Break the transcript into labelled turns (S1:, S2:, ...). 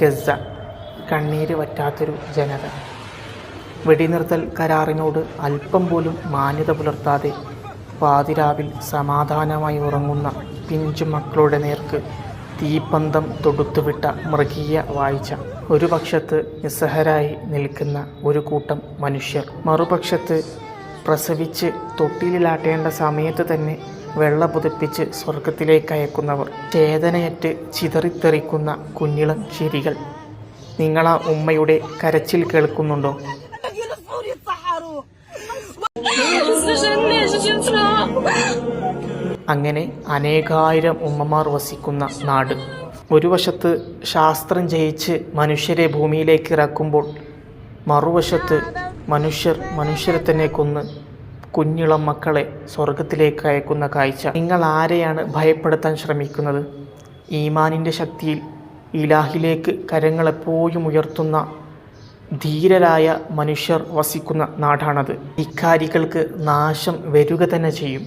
S1: Gaza കണ്ണീര് വറ്റാത്തൊരു ജനത. വെടിനിർത്തൽ കരാറിനോട് അല്പം പോലും മാന്യത പുലർത്താതെ പാതിരാവിൽ സമാധാനമായി ഉറങ്ങുന്ന പിഞ്ചു മക്കളുടെ നേർക്ക് തീപ്പന്തം തൊടുത്തുവിട്ട മൃഗീയ വായിച്ച. ഒരു പക്ഷത്ത് നിസ്സഹരായി നിൽക്കുന്ന ഒരു കൂട്ടം മനുഷ്യർ. മറുപക്ഷത്ത് പ്രസവിച്ച് തൊട്ടിലിലാട്ടേണ്ട സമയത്ത് തന്നെ വെള്ള പുതിപ്പിച്ച് സ്വർഗത്തിലേക്ക് അയക്കുന്നവർ ചേതനയറ്റ് ചിതറിത്തെറിക്കുന്ന കുഞ്ഞിളം ചിരികൾ. നിങ്ങളാ ഉമ്മയുടെ കരച്ചിൽ കേൾക്കുന്നുണ്ടോ? അങ്ങനെ അനേകായിരം ഉമ്മമാർ വസിക്കുന്ന നാട്. ഒരു വശത്ത് ശാസ്ത്രം ജയിച്ച് മനുഷ്യരെ ഭൂമിയിലേക്ക് ഇറക്കുമ്പോൾ മറുവശത്ത് മനുഷ്യർ മനുഷ്യരെ തന്നെ കൊന്ന് കുഞ്ഞിളം മക്കളെ സ്വർഗത്തിലേക്ക് അയക്കുന്ന കാഴ്ച. നിങ്ങൾ ആരെയാണ് ഭയപ്പെടുത്താൻ ശ്രമിക്കുന്നത്? ഈമാനിന്റെ ശക്തിയിൽ ഇലാഹിലേക്ക് കരങ്ങളെപ്പോഴും ഉയർത്തുന്ന ധീരരായ മനുഷ്യർ വസിക്കുന്ന നാടാണത്. ഇക്കാരികൾക്ക് നാശം വരിക തന്നെ ചെയ്യും.